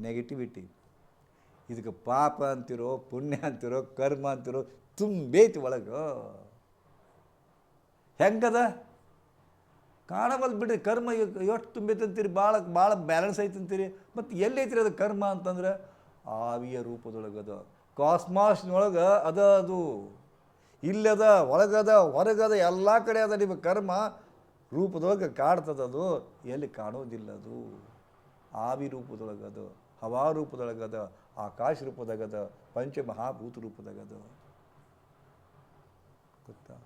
Negativity ಇದಕ್ಕೆ ಪಾಪ ಅಂತಿರೋ, ಪುಣ್ಯ ಅಂತಿರೋ, ಕರ್ಮ ಅಂತಿರೋ, ತುಂಬೈತಿ ಒಳಗೆ. ಹೆಂಗದ? ಕಾಣವಲ್ ಬಿಡ್ರಿ, ಕರ್ಮ ಎಷ್ಟು ತುಂಬೈತೆ ಅಂತೀರಿ, ಭಾಳ ಭಾಳ ಬ್ಯಾಲೆನ್ಸ್ ಐತೆ ಅಂತೀರಿ. ಮತ್ತು ಎಲ್ಲೈತಿರಿ ಅದು ಕರ್ಮ ಅಂತಂದ್ರೆ? ಆವಿಯ ರೂಪದೊಳಗದ ಕಾಸ್ಮಾಸ್ನೊಳಗೆ ಅದ ಅದು. ಇಲ್ಲದ, ಒಳಗದ, ಹೊರಗದ, ಎಲ್ಲ ಕಡೆ ಅದ ನಿಮ್ಮ ಕರ್ಮ. ರೂಪದೊಳಗೆ ಕಾಡ್ತದದು ಎಲ್ಲಿ ಕಾಣೋದಿಲ್ಲ ಅದು. ಆವಿ ರೂಪದೊಳಗೆ ಹವಾ ರೂಪದೊಳಗದ ಆಕಾಶ ರೂಪದಗದ ಪಂಚಮಹಾಭೂತ ರೂಪದಗದ ಗೊತ್ತಾ?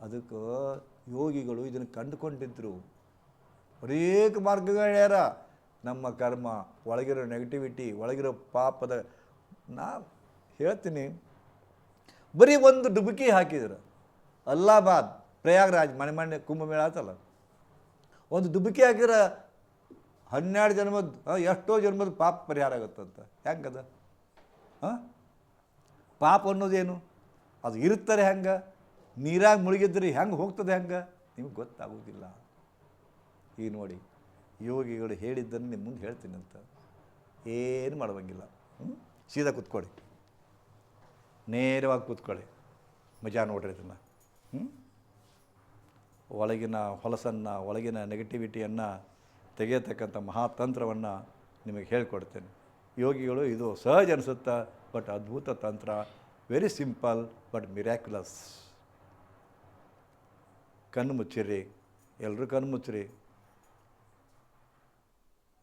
ಅದಕ್ಕೆ ಯೋಗಿಗಳು ಇದನ್ನು ಕಂಡುಕೊಂಡಿದ್ರು. ಅನೇಕ ಮಾರ್ಗಗಳ್ಯಾರ ನಮ್ಮ ಕರ್ಮ, ಒಳಗಿರೋ ನೆಗೆಟಿವಿಟಿ ಒಳಗಿರೋ ಪಾಪದ, ನಾ ಹೇಳ್ತೀನಿ. ಬರೀ ಒಂದು ಡುಬುಕಿ ಹಾಕಿದ್ರು. ಅಲ್ಲಾಬಾದ್, ಪ್ರಯಾಗ್ರಾಜ್ ಮನೆ ಮನೆ ಕುಂಭಮೇಳ ಆತಲ್ಲ. ಒಂದು ಡುಬುಕಿ ಹಾಕಿರ ಹನ್ನೆರಡು ಜನ್ಮದ ಎಷ್ಟೋ ಜನ್ಮದ ಪಾಪ ಪರಿಹಾರ ಆಗುತ್ತಂತ. ಹೆಂಗದ? ಹಾಂ? ಪಾಪ ಅನ್ನೋದೇನು? ಅದು ಇರುತ್ತಾರೆ ಹೆಂಗೆ? ನೀರಾಗಿ ಮುಳುಗಿದ್ರೆ ಹೆಂಗೆ ಹೋಗ್ತದೆ ಹೆಂಗೆ? ನಿಮ್ಗೆ ಗೊತ್ತಾಗೋದಿಲ್ಲ. ಈಗ ನೋಡಿ, ಯೋಗಿಗಳು ಹೇಳಿದ್ದನ್ನು ನಿಮ್ಮ ಮುಂದೆ ಹೇಳ್ತೀನಿ ಅಂತ. ಏನು ಮಾಡುವಂಗಿಲ್ಲ. ಹ್ಞೂ ಸೀದಾ ಕೂತ್ಕೊಳ್ಳಿ. ನೇರವಾಗಿ ಕೂತ್ಕೊಳ್ಳಿ. ಮಜಾ ನೋಡ್ರಿ ಇದನ್ನು. ಹ್ಞೂ ಒಳಗಿನ ಹೊಲಸನ್ನು, ಒಳಗಿನ ನೆಗೆಟಿವಿಟಿಯನ್ನು ತೆಗೆಯತಕ್ಕಂಥ ಮಹಾತಂತ್ರವನ್ನು ನಿಮಗೆ ಹೇಳ್ಕೊಡ್ತೇನೆ. ಯೋಗಿಗಳು ಇದು ಸಹಜ ಅನಿಸುತ್ತಾ, ಬಟ್ ಅದ್ಭುತ ತಂತ್ರ ವೆರಿ ಸಿಂಪಲ್ ಬಟ್ ಮಿರ್ಯಾಕ್ಯುಲಸ್ ಕಣ್ಣು ಮುಚ್ಚಿರಿ ಎಲ್ಲರೂ ಕಣ್ಣು ಮುಚ್ಚಿರಿ.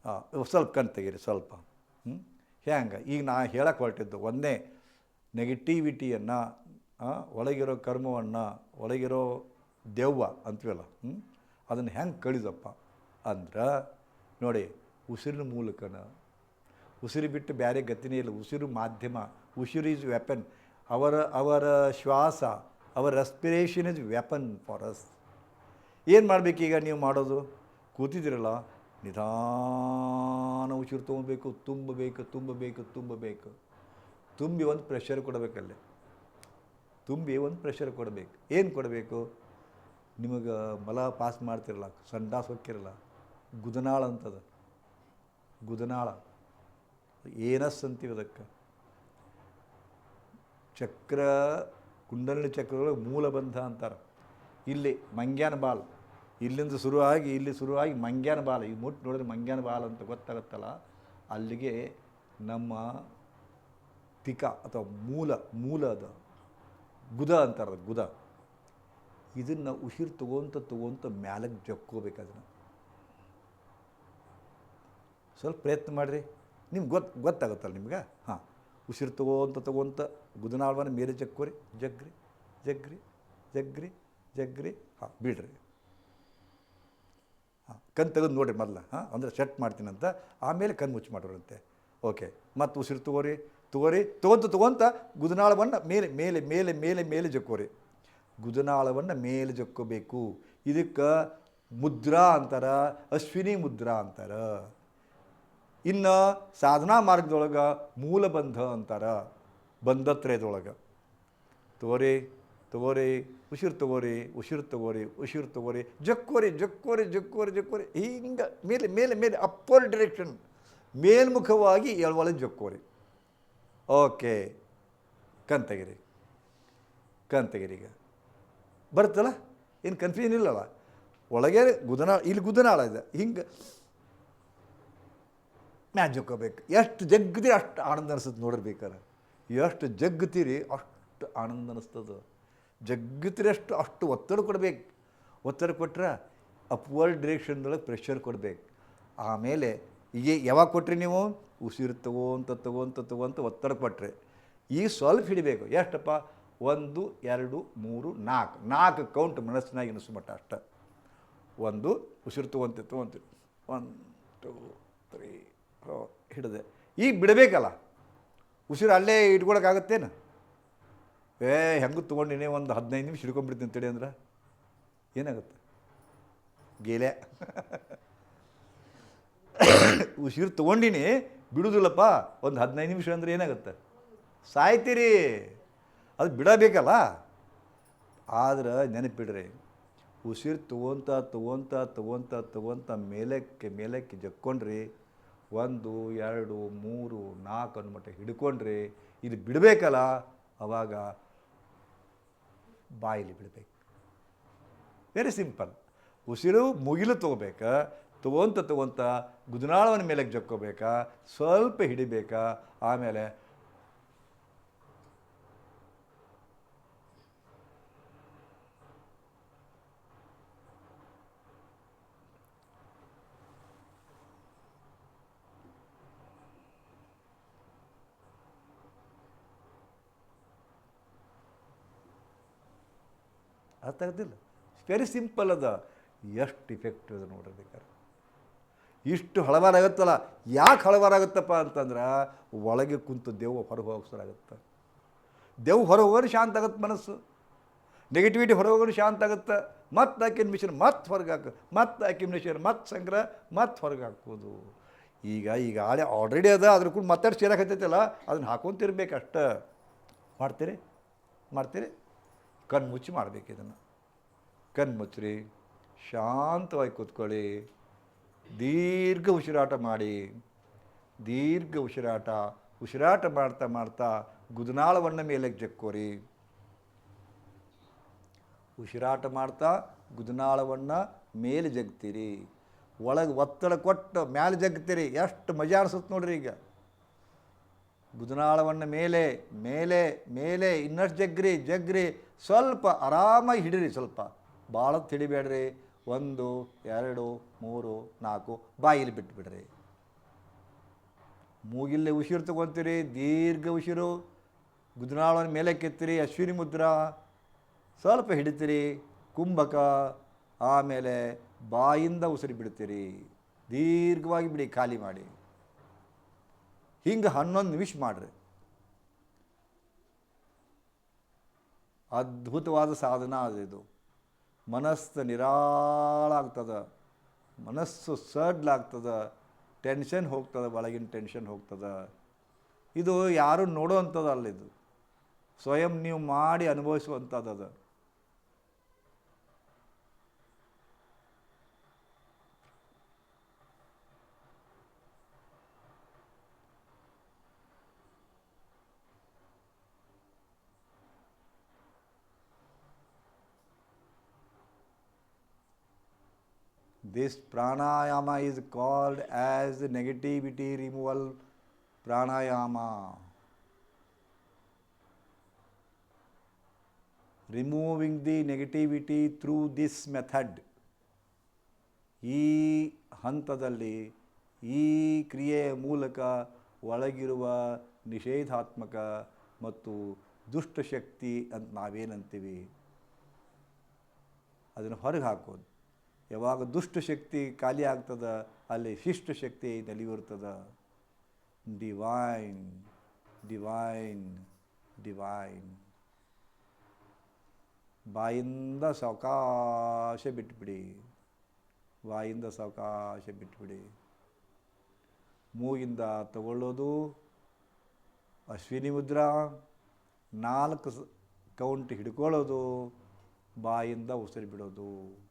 ಹಾಂ ಸ್ವಲ್ಪ ಕಣ್ಣು ತೆಗೀರಿ, ಸ್ವಲ್ಪ. ಹ್ಞೂ ಈಗ ನಾ ಹೇಳಕ್ಕೆ ಹೊರಟಿದ್ದು ಒಂದೇ ನೆಗೆಟಿವಿಟಿಯನ್ನು ಒಳಗಿರೋ ಕರ್ಮವನ್ನು, ಒಳಗಿರೋ ದೆವ್ವ ಅಂತೀವಲ್ಲ ಹ್ಞೂ ಅದನ್ನು ಹೆಂಗೆ ಕಳಿದಪ್ಪ ಅಂದ್ರೆ ನೋಡಿ ಉಸಿರಿನ ಮೂಲಕನ, ಉಸಿರು ಬಿಟ್ಟು ಬೇರೆ ಗತಿನೇ ಇಲ್ಲ. ಉಸಿರು ಮಾಧ್ಯಮ, ಉಸಿರು ಈಸ್ ವೆಪನ್ ಅವರ ಅವರ ಶ್ವಾಸ, ಅವರ respiration is weapon for us ಏನು ಮಾಡಬೇಕೀಗ ನೀವು ಮಾಡೋದು? ಕೂತಿದ್ದೀರಲ್ಲ, ನಿಧಾನ ಉಸಿರು ತೊಗೊಬೇಕು, ತುಂಬಬೇಕು ತುಂಬಬೇಕು ತುಂಬಬೇಕು. ತುಂಬಿ ಒಂದು ಪ್ರೆಷರ್ ಕೊಡಬೇಕಲ್ಲೇ ತುಂಬಿ ಒಂದು ಪ್ರೆಷರ್ ಕೊಡಬೇಕು. ಏನು ಕೊಡಬೇಕು? ನಿಮಗೆ ಮಲ ಪಾಸ್ ಮಾಡ್ತಿರಲ್ಲ, ಸಂಡಾಸ್ ಹೊಕ್ಕಿರಲ್ಲ ಗುದನಾಳ ಅಂತದ. ಗುದನಾಳ. ಏನಸ್ ಅಂತೀವಿ ಅದಕ್ಕೆ. ಚಕ್ರ, ಕುಂಡಲಿನಿ ಚಕ್ರಗಳು ಮೂಲಬಂಧ ಅಂತಾರೆ. ಇಲ್ಲಿ ಮಂಗ್ಯಾನ ಬಾಲ್. ಇಲ್ಲಿಂದ ಶುರುವಾಗಿ, ಇಲ್ಲಿ ಶುರುವಾಗಿ ಮಂಗ್ಯಾನ ಬಾಲ್. ಈ ಮುಟ್ಟು ನೋಡಿದ್ರೆ ಮಂಗ್ಯಾನ ಬಾಲ್ ಅಂತ ಗೊತ್ತಾಗುತ್ತಲ್ಲ. ಅಲ್ಲಿಗೆ ನಮ್ಮ ತಿಕ ಅಥವಾ ಮೂಲ ಮೂಲ ಅದು. ಗುದ ಅಂತಾರೆ ಗುದ. ಇದನ್ನು ಉಸಿರು ತಗೊಂತ ತಗೊಂತ ಮ್ಯಾಲಕ್ಕೆ ಜಕ್ಕೋಬೇಕು ಅದನ್ನು. ಸ್ವಲ್ಪ ಪ್ರಯತ್ನ ಮಾಡಿರಿ. ನಿಮ್ಗೆ ಗೊತ್ತು ಗೊತ್ತಾಗುತ್ತಲ್ಲ ನಿಮ್ಗೆ? ಹಾಂ. ಉಸಿರು ತಗೋಂತ ತಗೋಂತ ಗುದನಾಳವನ್ನು ಮೇಲೆ ಜಕ್ಕೋರಿ ಜಗ್ರಿ ಜಗ್ರಿ ಜಗ್ರಿ ಜಗ್ರಿ ಹಾಂ, ಬಿಡ್ರಿ. ಹಾಂ ಕಣ್ ತೆಗೆದು ನೋಡಿರಿ ಮೊದಲ. ಹಾಂ, ಅಂದರೆ ಸೆಟ್ ಮಾಡ್ತೀನಂತ. ಆಮೇಲೆ ಕಣ್ಣು ಮುಚ್ಚಿ ಮಾಡೋರಂತೆ. ಓಕೆ. ಮತ್ತು ಉಸಿರು ತಗೋರಿ ತಗೋರಿ, ತಗೊಂತ ತಗೊಂತ ಗುದನಾಳವನ್ನು ಮೇಲೆ ಮೇಲೆ ಮೇಲೆ ಮೇಲೆ ಮೇಲೆ ಜಕ್ಕೋರಿ ಗುದನಾಳವನ್ನು ಮೇಲೆ ಜಕ್ಕೋಬೇಕು ಇದಕ್ಕೆ ಮುದ್ರಾ ಅಂತಾರ, ಅಶ್ವಿನಿ ಮುದ್ರಾ ಅಂತಾರ. ಇನ್ನು ಸಾಧನಾ ಮಾರ್ಗದೊಳಗೆ ಮೂಲಬಂಧ ಅಂತಾರ, ಬಂಧತ್ರಯದೊಳಗೆ. ತಗೋರಿ ತಗೋರಿ ಉಸಿರು ತಗೋರಿ ಉಸಿರು ತಗೋರಿ ಉಸಿರು ತಗೋರಿ ಜಕ್ಕೋರಿ ಜಕ್ಕೋರಿ ಜಕ್ಕೋರಿ ಜಕ್ಕೋರಿ, ಹಿಂಗೆ ಮೇಲೆ ಮೇಲೆ ಮೇಲೆ ಅಪ್ಪರ್ ಡೈರೆಕ್ಷನ್ ಮೇಲ್ಮುಖವಾಗಿ ಎಳವಳ ಜಕ್ಕೋರಿ. ಓಕೆ, ಕಂತಗಿರಿ ಕಂತಗಿರಿಗೆ ಬರುತ್ತಲ್ಲ? ಏನು ಕನ್ಫ್ಯೂಷನ್ ಇಲ್ಲಲ್ಲ ಒಳಗೆ ಗುದನಾಳ, ಇಲ್ಲಿ ಗುದನಾಳ ಇದೆ. ಹಿಂಗೆ ಮ್ಯಾಚ್ ಜೋಕೋಬೇಕು. ಎಷ್ಟು ಜಗ್ಗದಿ ಅಷ್ಟು ಆನಂದ ಅನಿಸ್ತದೆ ನೋಡಿರ್ಬೇಕಾರೆ ಎಷ್ಟು ಜಗ್ಗತೀರಿ ಅಷ್ಟು ಆನಂದ ಅನಿಸ್ತದೆ. ಜಗ್ಗತಿರಿ ಅಷ್ಟು ಅಷ್ಟು ಒತ್ತಡ ಕೊಡಬೇಕು. ಒತ್ತಡ ಕೊಟ್ರೆ ಅಪ್ವರ್ಡ್ ಡಿರೆಕ್ಷನ್ದೊಳಗೆ ಪ್ರೆಷರ್ ಕೊಡಬೇಕು. ಆಮೇಲೆ ಈಗ ಯಾವಾಗ ಕೊಟ್ರಿ ನೀವು? ಉಸಿರು ತಗೋಂತ ತಗೋಂತ ತಗೋಂತ ಒತ್ತಡ ಕೊಟ್ಟರೆ ಈ ಸ್ವಲ್ಪ ಹಿಡಿಬೇಕು. ಎಷ್ಟಪ್ಪ? ಒಂದು, ಎರಡು, ಮೂರು, ನಾಲ್ಕು. ನಾಲ್ಕು ಕೌಂಟ್ ಮನಸ್ಸಿನಾಗ ಎನಿಸ್ಮಟ್ಟ ಅಷ್ಟೆ. ಒಂದು, ಉಸಿರು ತೊಗೊಂತ ತೊಗೊಂತೀವಿ ಒನ್ ಟೂ ತ್ರೀ ಹಿಡಿದೆ. ಈಗ ಬಿಡಬೇಕಲ್ಲ? ಉಸಿರು ಅಲ್ಲೇ ಇಟ್ಕೊಳಕ್ಕಾಗತ್ತೇನು? ಏ, ಹೆಂಗೆ ತೊಗೊಂಡಿನಿ ಒಂದು ಹದಿನೈದು ನಿಮಿಷ ಹಿಡ್ಕೊಂಡ್ಬಿಡ್ತೀನಿ ತಡಿ ಅಂದ್ರೆ? ಏನಾಗುತ್ತೆ? ಗೇಲೆ. ಉಸಿರು ತೊಗೊಂಡಿನಿ ಬಿಡುವುದಿಲ್ಲಪ್ಪ ಒಂದು ಹದಿನೈದು ನಿಮಿಷ ಅಂದ್ರೆ ಏನಾಗುತ್ತೆ? ಸಾಯ್ತೀರಿ. ಅದು ಬಿಡಬೇಕಲ್ಲ? ಆದ್ರೆ ನೆನಪಿಡ್ರಿ. ಉಸಿರು ತೊಗೊಂತ ತೊಗೊಂತ ತೊಗೊಂತ ತೊಗೊಂತ ಮೇಲಕ್ಕೆ ಮೇಲಕ್ಕೆ ಜಕ್ಕೊಂಡ್ರಿ. ಒಂದು, ಎರಡು, ಮೂರು ನಾಲ್ಕು ಮಟ್ಟ ಹಿಡ್ಕೊಂಡ್ರೆ ಇದು ಬಿಡಬೇಕಲ್ಲ? ಅವಾಗ ಬಾಯಲ್ಲಿ ಬಿಡಬೇಕು. ವೆರಿ ಸಿಂಪಲ್ ಉಸಿರು ಮುಗಿಲು ತೊಗೋಬೇಕಾ, ತೊಗೊಂತ ತೊಗೊಂತ ಗುದನಾಳವನ ಮೇಲೆ ಜಕ್ಕೋಬೇಕಾ, ಸ್ವಲ್ಪ ಹಿಡಿಬೇಕಾ, ಆಮೇಲೆ ಅರ್ಥ ಆಗ್ತಿಲ್ಲ. ವೆರಿ ಸಿಂಪಲ್ ಅದ. ಎಷ್ಟು ಇಫೆಕ್ಟ್ ಅದ ನೋಡ್ರಿ ಬೇಕಾದ್ರೆ ಇಷ್ಟು ಹಳವಾರಾಗತ್ತಲ್ಲ, ಯಾಕೆ ಹಳವಾರಾಗತ್ತಪ್ಪ ಅಂತಂದ್ರೆ, ಒಳಗೆ ಕುಂತು ದೇವು ಹೊರಗೆ ಹೋಗಿಸ್ರಾಗತ್ತೆ ದೇವ್ ಹೊರ ಹೋಗೋರು ಶಾಂತ ಆಗತ್ತೆ ಮನಸ್ಸು. ನೆಗೆಟಿವಿಟಿ ಹೊರ ಹೋಗೋರು ಶಾಂತ ಆಗುತ್ತೆ. ಮತ್ತೆ ಆಕಿನ ಮಿಷನ್ ಮತ್ತೆ ಹೊರಗೆ ಹಾಕು. ಮತ್ತೆ ಆಕಿನ ಮಿಷನ್ ಮತ್ತೆ ಸಂಗ್ರಹ, ಮತ್ತೆ ಹೊರಗೆ ಹಾಕೋದು ಈಗ ಈಗ ಆಳೆ ಆಲ್ರೆಡಿ ಅದ ಅದ್ರ ಕೂಡ ಮತ್ತೆ ಸೇರಕತ್ತೈತಲ್ಲ ಅದನ್ನು ಹಾಕೊಂತಿರ್ಬೇಕು ಅಷ್ಟ ಮಾಡ್ತೀರಿ? ಮಾಡ್ತೀರಿ? ಕಣ್ಣು ಮುಚ್ಚಿ ಮಾಡಬೇಕು ಇದನ್ನು. ಕಣ್ಣು ಮುಚ್ಚ್ರಿ ಶಾಂತವಾಗಿ ಕೂತ್ಕೊಳ್ಳಿ. ದೀರ್ಘ ಉಸಿರಾಟ ಮಾಡಿ. ದೀರ್ಘ ಉಸಿರಾಟ. ಉಸಿರಾಟ ಮಾಡ್ತಾ ಮಾಡ್ತಾ ಗುದನಾಳವನ್ನ ಮೇಲೆ ಜಕ್ಕೋರಿ. ಉಸಿರಾಟ ಮಾಡ್ತಾ ಗುದನಾಳವನ್ನು ಮೇಲೆ ಜಗ್ತೀರಿ. ಒಳಗೆ ಒತ್ತಡ ಕೊಟ್ಟು ಮೇಲೆ ಜಗ್ತೀರಿ. ಎಷ್ಟು ಮಜಾ ಅನಿಸುತ್ತೆ ನೋಡ್ರಿ ಈಗ. ಗುದನಾಳವನ್ನು ಮೇಲೆ ಮೇಲೆ ಮೇಲೆ, ಇನ್ನಷ್ಟು ಜಗ್ರಿ ಜಗ್ರಿ ಸ್ವಲ್ಪ ಆರಾಮಾಗಿ ಹಿಡಿರಿ ಸ್ವಲ್ಪ. ಭಾಳ ತಿಳಿಬೇಡ್ರಿ. ಒಂದು, ಎರಡು, ಮೂರು, ನಾಲ್ಕು, ಬಾಯಿಲಿ ಬಿಟ್ಬಿಡ್ರಿ. ಮೂಗಿಲ್ಲಿ ಉಸಿರು ತಗೊತೀರಿ ದೀರ್ಘ ಉಸಿರು. ಗುದನಾಳವನ್ನು ಮೇಲೆ ಕೆತ್ತಿರಿ, ಅಶ್ವಿನಿ ಮುದ್ರ. ಸ್ವಲ್ಪ ಹಿಡಿತೀರಿ, ಕುಂಭಕ, ಆಮೇಲೆ ಬಾಯಿಂದ ಉಸಿರು ಬಿಡ್ತೀರಿ. ದೀರ್ಘವಾಗಿ ಬಿಡಿ, ಖಾಲಿ ಮಾಡಿ. ಹಿಂಗೆ ಹನ್ನೊಂದು ನಿಮಿಷ ಮಾಡಿರಿ. ಅದ್ಭುತವಾದ ಸಾಧನ ಅದು ಇದು. ಮನಸ್ಸು ನಿರಾಳಾಗ್ತದೆ ಮನಸ್ಸು ಸಡ್ಲಾಗ್ತದ ಟೆನ್ಷನ್ ಹೋಗ್ತದೆ, ಒಳಗಿನ ಟೆನ್ಷನ್ ಹೋಗ್ತದ. ಇದು ಯಾರು ನೋಡೋ ಅಂಥದ್ದು ಇದು. ಸ್ವಯಂ ನೀವು ಮಾಡಿ ಅನುಭವಿಸುವಂಥದ್ದು This pranayama is called as negativity removal pranayama. Removing the negativity through this method. ಈ ಹಂತದಲ್ಲಿ ಈ ಕ್ರಿಯೆಯ ಮೂಲಕ ಒಳಗಿರುವ ನಿಷೇಧಾತ್ಮಕ ಮತ್ತು ದುಷ್ಟಶಕ್ತಿ ಅಂತ ನಾವೇನಂತೀವಿ ಅದನ್ನು ಹೊರಗೆ ಹಾಕೋದು ಯಾವಾಗ ದುಷ್ಟ ಶಕ್ತಿ ಖಾಲಿ ಆಗ್ತದ, ಅಲ್ಲಿ ಶಿಷ್ಟ ಶಕ್ತಿ ನೆಲೆಯೂರ್ತದ. ಡಿವೈನ್ ಡಿವೈನ್ ಡಿವೈನ್ ಬಾಯಿಂದ ಸಾವಕಾಶ ಬಿಟ್ಬಿಡಿ. ಬಾಯಿಂದ ಸಾವಕಾಶ ಬಿಟ್ಬಿಡಿ. ಮೂಗಿಂದ ತಗೊಳ್ಳೋದು ಅಶ್ವಿನಿ ಮುದ್ರಾ, ನಾಲ್ಕು ಕೌಂಟ್ ಹಿಡ್ಕೊಳ್ಳೋದು, ಬಾಯಿಂದ ಉಸಿರು ಬಿಡೋದು.